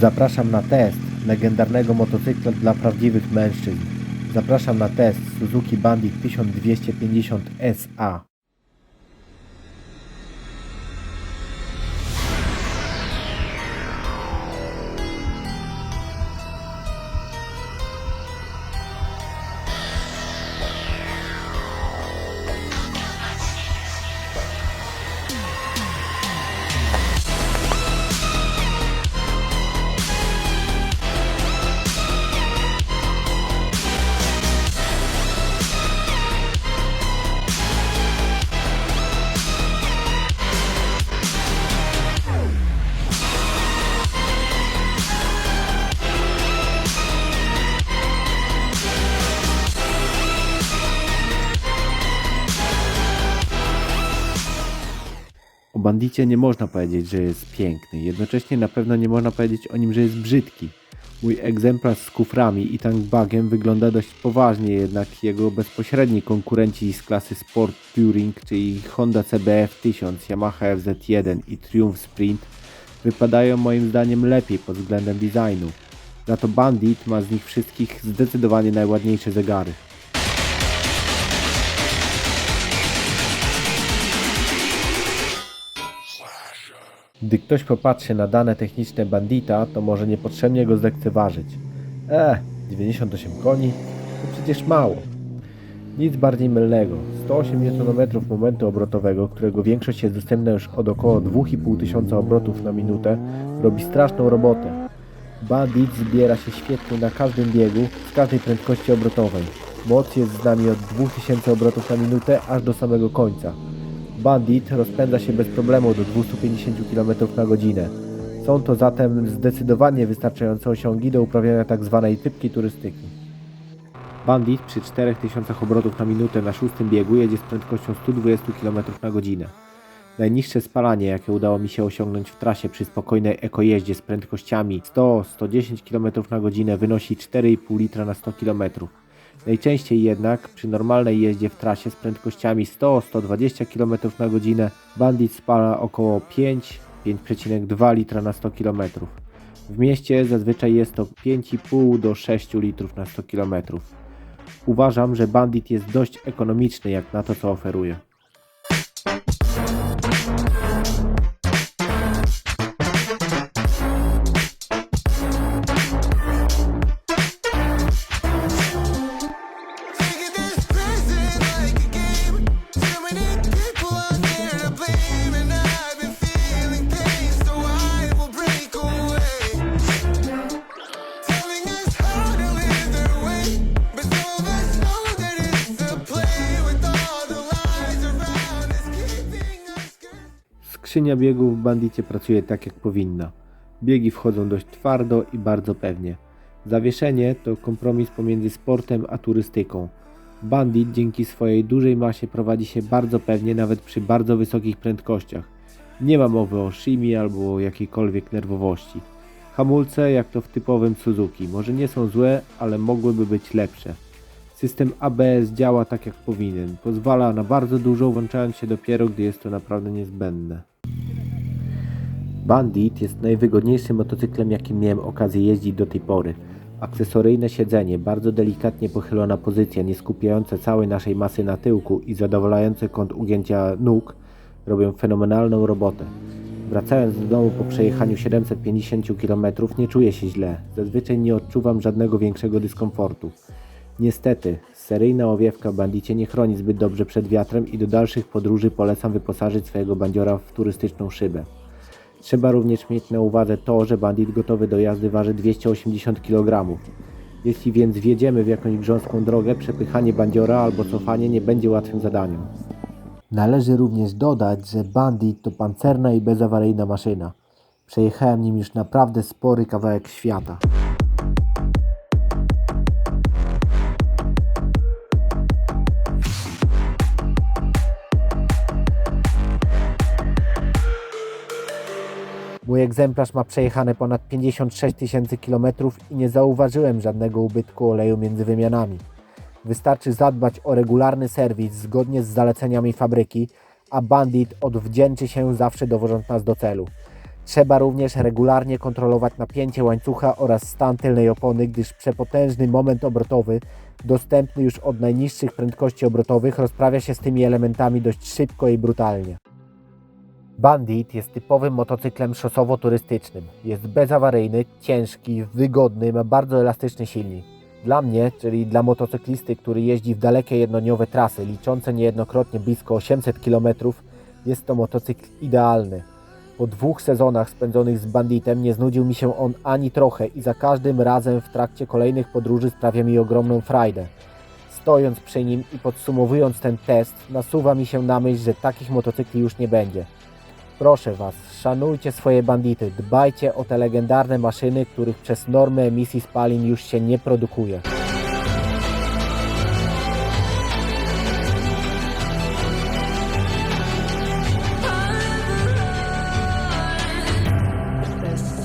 Zapraszam na test legendarnego motocykla dla prawdziwych mężczyzn. Zapraszam na test Suzuki Bandit 1250 SA. Bandicie nie można powiedzieć, że jest piękny. Jednocześnie na pewno nie można powiedzieć o nim, że jest brzydki. Mój egzemplarz z kuframi i tankbagiem wygląda dość poważnie, jednak jego bezpośredni konkurenci z klasy Sport Touring, czyli Honda CBF 1000, Yamaha FZ1 i Triumph Sprint wypadają moim zdaniem lepiej pod względem designu. Za to Bandit ma z nich wszystkich zdecydowanie najładniejsze zegary. Gdy ktoś popatrzy na dane techniczne bandita, to może niepotrzebnie go zlekceważyć. E, 98 koni? To przecież mało. Nic bardziej mylnego. 108 Nm momentu obrotowego, którego większość jest dostępna już od około 2500 obrotów na minutę, robi straszną robotę. Bandit zbiera się świetnie na każdym biegu, z każdej prędkości obrotowej. Moc jest z nami od 2000 obrotów na minutę aż do samego końca. Bandit rozpędza się bez problemu do 250 km na godzinę. Są to zatem zdecydowanie wystarczające osiągi do uprawiania tzw. typki turystyki. Bandit przy 4000 obrotów na minutę na szóstym biegu jedzie z prędkością 120 km na godzinę. Najniższe spalanie, jakie udało mi się osiągnąć w trasie przy spokojnej ekojeździe z prędkościami 100-110 km na godzinę wynosi 4,5 litra na 100 km. Najczęściej jednak przy normalnej jeździe w trasie z prędkościami 100-120 km na godzinę Bandit spala około 5-5,2 litra na 100 km. W mieście zazwyczaj jest to 5,5 do 6 litrów na 100 km. Uważam, że Bandit jest dość ekonomiczny jak na to co oferuje. Skrzynia biegów w bandicie pracuje tak jak powinna. Biegi wchodzą dość twardo i bardzo pewnie. Zawieszenie to kompromis pomiędzy sportem a turystyką. Bandit dzięki swojej dużej masie prowadzi się bardzo pewnie nawet przy bardzo wysokich prędkościach. Nie ma mowy o shimie albo o jakiejkolwiek nerwowości. Hamulce, jak to w typowym Suzuki, może nie są złe, ale mogłyby być lepsze. System ABS działa tak jak powinien. Pozwala na bardzo dużo, włączając się dopiero, gdy jest to naprawdę niezbędne. Bandit jest najwygodniejszym motocyklem, jakim miałem okazję jeździć do tej pory. Akcesoryjne siedzenie, bardzo delikatnie pochylona pozycja, nie skupiające całej naszej masy na tyłku i zadowalający kąt ugięcia nóg robią fenomenalną robotę. Wracając do domu po przejechaniu 750 km nie czuję się źle. Zazwyczaj nie odczuwam żadnego większego dyskomfortu. Niestety, seryjna owiewka bandicie nie chroni zbyt dobrze przed wiatrem i do dalszych podróży polecam wyposażyć swojego bandziora w turystyczną szybę. Trzeba również mieć na uwadze to, że bandit gotowy do jazdy waży 280 kg. Jeśli więc wjedziemy w jakąś grząską drogę, przepychanie bandziora albo cofanie nie będzie łatwym zadaniem. Należy również dodać, że bandit to pancerna i bezawaryjna maszyna. Przejechałem nim już naprawdę spory kawałek świata. Mój egzemplarz ma przejechane ponad 56 tysięcy kilometrów i nie zauważyłem żadnego ubytku oleju między wymianami. Wystarczy zadbać o regularny serwis zgodnie z zaleceniami fabryki, a Bandit odwdzięczy się zawsze dowożąc nas do celu. Trzeba również regularnie kontrolować napięcie łańcucha oraz stan tylnej opony, gdyż przepotężny moment obrotowy, dostępny już od najniższych prędkości obrotowych, rozprawia się z tymi elementami dość szybko i brutalnie. Bandit jest typowym motocyklem szosowo-turystycznym. Jest bezawaryjny, ciężki, wygodny, ma bardzo elastyczny silnik. Dla mnie, czyli dla motocyklisty, który jeździ w dalekie jednodniowe trasy, liczące niejednokrotnie blisko 800 km, jest to motocykl idealny. Po dwóch sezonach spędzonych z Banditem nie znudził mi się on ani trochę i za każdym razem w trakcie kolejnych podróży sprawia mi ogromną frajdę. Stojąc przy nim i podsumowując ten test, nasuwa mi się na myśl, że takich motocykli już nie będzie. Proszę Was, szanujcie swoje bandity, dbajcie o te legendarne maszyny, których przez normy emisji spalin już się nie produkuje. Best